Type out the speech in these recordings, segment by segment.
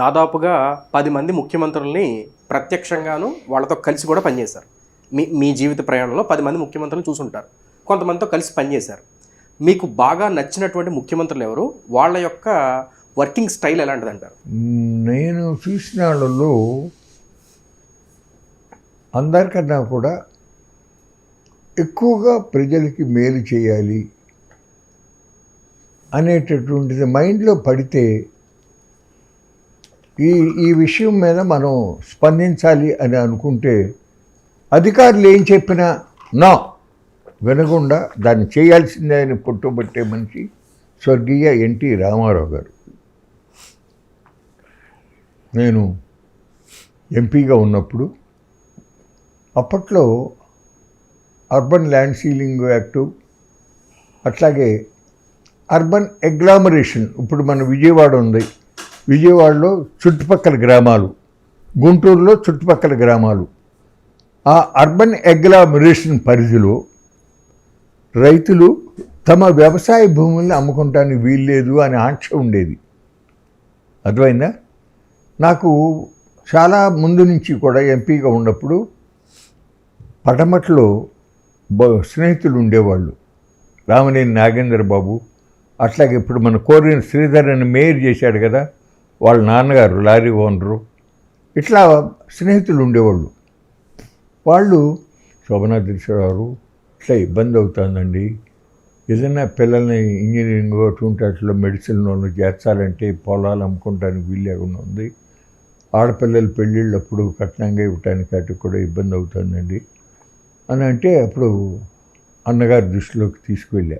దాదాపుగా పది మంది ముఖ్యమంత్రుల్ని ప్రత్యక్షంగాను వాళ్ళతో కలిసి కూడా పనిచేశారు. మీ మీ జీవిత ప్రయాణంలో పది మంది ముఖ్యమంత్రులను చూసుంటారు. కొంతమందితో కలిసి పనిచేశారు. మీకు బాగా నచ్చినటువంటి ముఖ్యమంత్రులు ఎవరు? వాళ్ళ యొక్క వర్కింగ్ స్టైల్ ఎలాంటిది అంటారు నేను చూసిన వాళ్ళలో అందరికన్నా కూడా ఎక్కువగా ప్రజలకి మేలు చేయాలి అనేటటువంటిది మైండ్లో పడితే ఈ ఈ విషయం మీద మనం స్పందించాలి అని అనుకుంటే అధికారులు ఏం చెప్పినా నా వినకుండా దాన్ని చేయాల్సిందే అని పుట్టుబట్టే మనిషి స్వర్గీయ ఎన్టీ రామారావు గారు. నేను ఎంపీగా ఉన్నప్పుడు అప్పట్లో అర్బన్ ల్యాండ్ సీలింగ్ యాక్టు అట్లాగే అర్బన్ ఎగ్లామరేషన్ ఇప్పుడు మన విజయవాడ ఉంది. విజయవాడలో చుట్టుపక్కల గ్రామాలు గుంటూరులో చుట్టుపక్కల గ్రామాలు. ఆ అర్బన్ అగ్లామరేషన్ పరిధిలో రైతులు తమ వ్యవసాయ భూముల్ని అమ్ముకుంటానికి వీల్లేదు అనే ఆంక్ష ఉండేది. అర్థమైందా? నాకు చాలా ముందు నుంచి కూడా ఎంపీగా ఉన్నప్పుడు పటమట్లో బ- స్నేహితులు ఉండేవాళ్ళు. రామనేని నాగేంద్ర బాబు అట్లాగే ఇప్పుడు మన కోరిన శ్రీధర్ అని మేయర్ చేశాడు కదా వాళ్ళ నాన్నగారు లారీ ఓనరు ఇట్లా స్నేహితులు ఉండేవాళ్ళు. వాళ్ళు శోభనాథేశ్వరరావు ఇట్లా ఇబ్బంది అవుతుందండి. ఏదైనా పిల్లల్ని ఇంజనీరింగ్ అటువంటి మెడిసిన్ మెడిసిన్లోనూ చేర్చాలంటే పొలాలు అమ్ముకోవడానికి వీలు లేకుండా ఉంది. ఆడపిల్లలు పెళ్ళిళ్ళప్పుడు కట్నంగా ఇవ్వటానికి అటు కూడా ఇబ్బంది అవుతుందండి. అని అంటే అప్పుడు అన్నగారి దృష్టిలోకి తీసుకువెళ్ళా.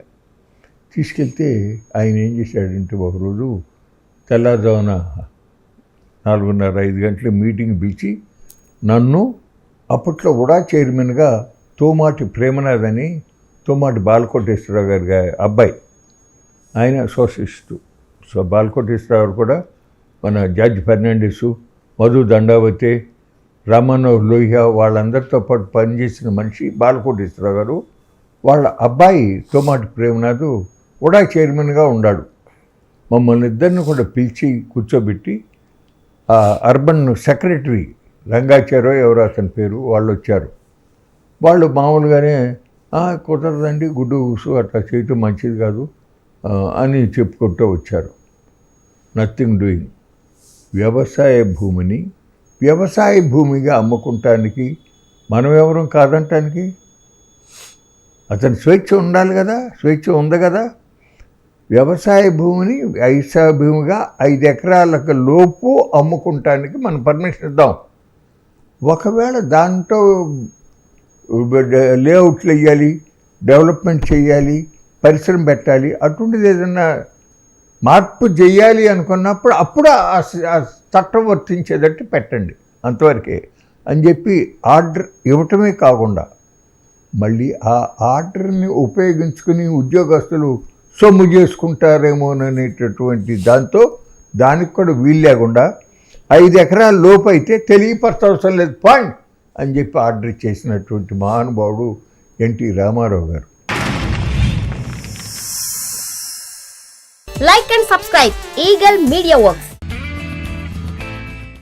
తీసుకెళ్తే ఆయన ఏం చేశాడంటే ఒకరోజు తెల్లారుజామున నాలుగున్నర ఐదు గంటల మీటింగ్ పిలిచి నన్ను అప్పట్లో ఉడా చైర్మన్గా తోమాటి ప్రేమనాథ్ అని తోమాటి బాలకోటేశ్వరరావు గారి అబ్బాయి. ఆయన సోషలిస్టు. సో బాలకోటేశ్వరరావు కూడా మన జార్జ్ ఫెర్నాండిస్ మధు దండావతి రామనోహర్ లోహియా వాళ్ళందరితో పాటు పనిచేసిన మనిషి బాలకోటేశ్వరరావు గారు. వాళ్ళ అబ్బాయి తోమాటి ప్రేమనాథ్ ఉడా చైర్మన్గా ఉన్నాడు మమ్మల్ని ఇద్దరిని కూడా పిలిచి కూర్చోబెట్టి ఆ అర్బన్ సెక్రటరీ రంగాచారో ఎవరో అతని పేరు వాళ్ళు వచ్చారు. వాళ్ళు మామూలుగానే కుదరదండి గుడ్డు ఊసు అట్లా చేయటం మంచిది కాదు అని చెప్పుకుంటూ వచ్చారు. Nothing doing. వ్యవసాయ భూమిని వ్యవసాయ భూమిగా అమ్ముకుంటానికి మనం ఎవరం కాదంటానికి? అతని స్వేచ్ఛ ఉండాలి కదా స్వేచ్ఛ ఉంది కదా? వ్యవసాయ భూమిని ఐసా భూమిగా ఐదు ఎకరాలకు లోపు అమ్ముకుంటానికి మనం పర్మిషన్ ఇద్దాం. ఒకవేళ దాంట్లో లేఅవుట్లు వేయాలి డెవలప్మెంట్ చేయాలి పరిశ్రమ పెట్టాలి అటువంటిది ఏదన్నా మార్పు చేయాలి అనుకున్నప్పుడు అప్పుడు ఆ ఆ చట్టం వర్తించేటట్టు పెట్టండి అంతవరకే. అని చెప్పి ఆర్డర్ ఇవ్వటమే కాకుండా మళ్ళీ ఆ ఆర్డర్ని ఉపయోగించుకుని ఉద్యోగస్తులు సొమ్ము చేసుకుంటారేమోననేటటువంటి దాంతో దానికి కూడా వీలు లేకుండా ఐదు ఎకరాల లోపు అయితే తెలియపరచవసరం లేదు. పాయింట్ అని చెప్పి ఆర్డర్ చేసినటువంటి మహానుభావుడు ఎన్టీ రామారావు గారు. Like and subscribe Eagle Media Works